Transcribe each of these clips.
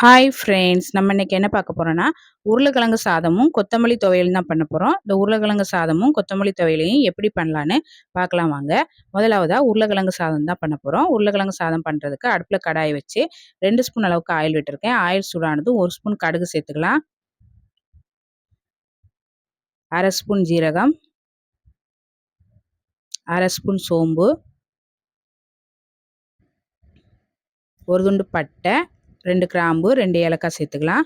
Hi friends நம்ம இன்னைக்கு என்ன பார்க்க போகிறோன்னா உருளைக்கிழங்கு சாதமும் கொத்தமல்லி துவையலும் தான் பண்ண போகிறோம் இந்த உருளைக்கிழங்கு சாதமும் கொத்தமல்லி துவையலையும் எப்படி பண்ணலான்னு பார்க்கலாம் வாங்க. முதலாவதாக உருளைக்கிழங்கு சாதம் தான் பண்ண போகிறோம் உருளைக்கிழங்கு சாதம் பண்ணுறதுக்கு அடுப்பில் கடாயை வச்சு ரெண்டு ஸ்பூன் அளவுக்கு ஆயில் விட்டுருக்கேன். ஆயில் சூடானது ஒரு ஸ்பூன் கடுகு சேர்த்துக்கலாம். அரை ஸ்பூன் ஜீரகம். அரை ஸ்பூன் சோம்பு. ஒரு துண்டு பட்டை. ரெண்டு கிராம்பு ரெண்டு ஏலக்காய் சேர்த்துக்கலாம்.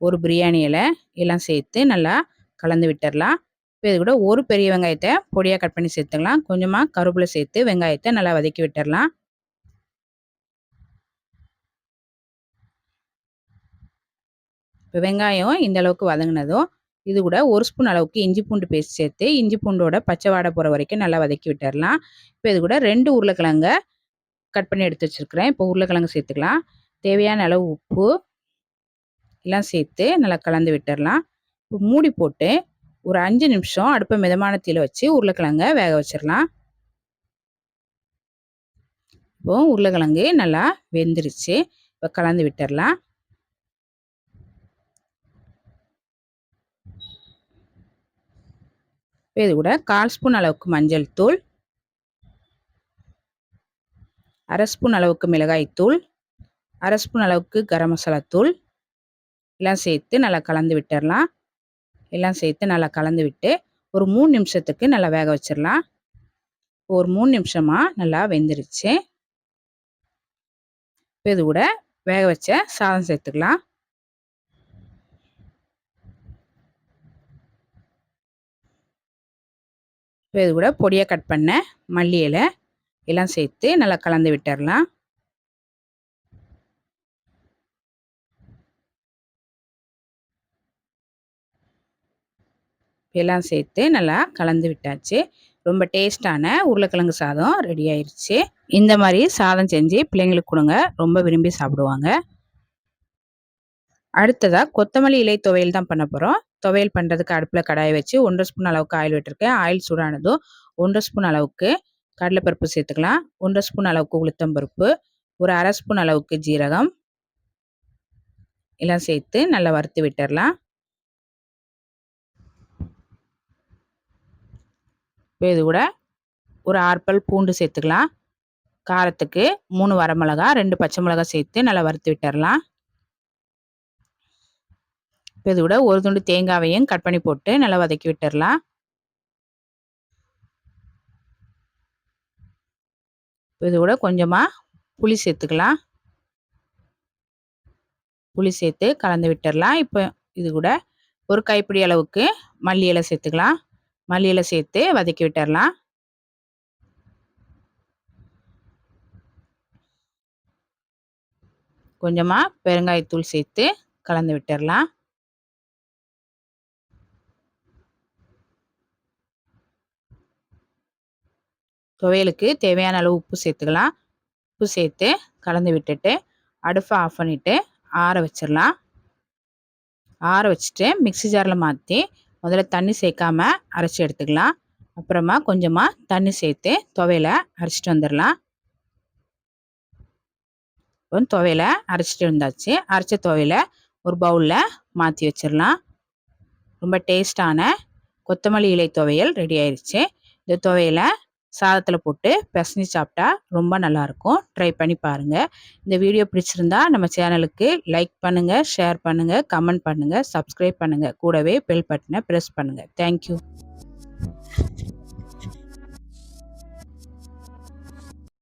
ஒரு பிரியாணி இலை எல்லாம் சேர்த்து நல்லா கலந்து விட்டுடலாம் இப்போ இது கூட ஒரு பெரிய வெங்காயத்தை பொடியாக கட் பண்ணி சேர்த்துக்கலாம். கொஞ்சமாக கருவேப்பிலை சேர்த்து வெங்காயத்தை நல்லா வதக்கி விட்டுடலாம் இப்போ வெங்காயம் இந்த அளவுக்கு வதங்கினதும் இது கூட ஒரு ஸ்பூன் அளவுக்கு இஞ்சி பூண்டு பேஸ்ட் சேர்த்து இஞ்சி பூண்டோட பச்சை வாடை போகிற வரைக்கும் நல்லா வதக்கி விட்டுடலாம் இப்போ இது கூட ரெண்டு உருளைக்கிழங்க கட் பண்ணி எடுத்து வச்சுருக்கிறேன். இப்போ உருளைக்கிழங்கு சேர்த்துக்கலாம். தேவையான அளவு உப்பு எல்லாம் சேர்த்து நல்லா கலந்து விட்டுடலாம் இப்போ மூடி போட்டு ஒரு அஞ்சு நிமிஷம் அடுப்பை மிதமான வச்சு உருளைக்கிழங்க வேக வச்சிடலாம். இப்போ உருளைக்கிழங்கு நல்லா வெந்துருச்சு. இப்போ கலந்து விட்டுடலாம் இது கூட கால் ஸ்பூன் அளவுக்கு மஞ்சள் தூள் அரை ஸ்பூன் அளவுக்கு மிளகாய் தூள் அரை ஸ்பூன் அளவுக்கு கரம் மசாலா தூள். எல்லாம் சேர்த்து நல்லா கலந்து விட்டுடலாம் எல்லாம் சேர்த்து நல்லா கலந்து விட்டு ஒரு மூணு நிமிஷத்துக்கு நல்லா வேக வச்சிடலாம் ஒரு மூணு நிமிஷமாக நல்லா வெந்துருச்சு. இப்போ இது கூட வேக வச்ச சாதம் சேர்த்துக்கலாம். இப்போ இது கூட பொடியாக கட் பண்ண மல்லி இலை எல்லாம் சேர்த்து நல்லா கலந்து விட்டுடலாம் எல்லாம் சேர்த்து நல்லா கலந்து விட்டாச்சு. ரொம்ப டேஸ்டான உருளைக்கிழங்கு சாதம் ரெடி ஆயிடுச்சு இந்த மாதிரி சாதம் செஞ்சு பிள்ளைங்களுக்கு கொடுங்க. ரொம்ப விரும்பி சாப்பிடுவாங்க. அடுத்ததாக கொத்தமல்லி இலை துவையல் தான் பண்ண போகிறோம் துவையல் பண்ணுறதுக்கு அடுப்பில் கடாயை வச்சு ஒன்றரை ஸ்பூன் அளவுக்கு ஆயில் விட்டுருக்கேன். ஆயில் சூடானதும் ஒன்றரை ஸ்பூன் அளவுக்கு கடலைப்பருப்பு சேர்த்துக்கலாம். ஒன்றரை ஸ்பூன் அளவுக்கு உளுத்தம்பருப்பு ஒரு அரை ஸ்பூன் அளவுக்கு ஜீரகம். எல்லாம் சேர்த்து நல்லா வறுத்து விட்டுடலாம் இப்போ இது கூட ஒரு ஆற்பல் பூண்டு சேர்த்துக்கலாம். காரத்துக்கு மூணு வரமிளகா ரெண்டு பச்சை மிளகா சேர்த்து நல்லா வறுத்து விட்டுறலாம். இப்போ இது கூட ஒரு துண்டு தேங்காவையும் கட் பண்ணி போட்டு நல்லா வதக்கி விட்டுறலாம். இப்போ இது கூட கொஞ்சமாக புளி சேர்த்துக்கலாம். புளி சேர்த்து கலந்து விட்டுடலாம் இப்போ இது கூட ஒரு கைப்பிடி அளவுக்கு மல்லி இலை சேர்த்துக்கலாம். மல்லியில் சேர்த்து வதக்கி விட்டுடலாம் கொஞ்சமாக பெருங்காயத்தூள் சேர்த்து கலந்து விட்டுடலாம் துவையலுக்கு தேவையான அளவு உப்பு சேர்த்துக்கலாம். உப்பு சேர்த்து கலந்து விட்டுட்டு அடுப்பை ஆஃப் பண்ணிவிட்டு ஆற வச்சிடலாம் ஆற வச்சுட்டு மிக்சி ஜாரில் மாற்றி முதல்ல தண்ணி சேர்க்காம அரைச்சி எடுத்துக்கலாம். அப்புறமா கொஞ்சமாக தண்ணி சேர்த்து துவையில அரைச்சிட்டு வந்துடலாம். இப்போ துவையில அரைச்சிட்டு வந்தாச்சு. அரைச்ச துவையில ஒரு பவுலில் மாற்றி வச்சிடலாம். ரொம்ப டேஸ்டான கொத்தமல்லி இலை துவையல் ரெடி ஆயிடுச்சு இந்த துவையில சாதத்தில் போட்டு பிசைஞ்சு சாப்பிட்டா ரொம்ப நல்லாயிருக்கும். ட்ரை பண்ணி பாருங்கள் இந்த வீடியோ பிடிச்சிருந்தா நம்ம சேனலுக்கு லைக் பண்ணுங்கள் ஷேர் பண்ணுங்கள் கமெண்ட் பண்ணுங்கள் சப்ஸ்கிரைப் பண்ணுங்கள் கூடவே பெல் பட்டனை ப்ரெஸ் பண்ணுங்கள் தேங்க்யூ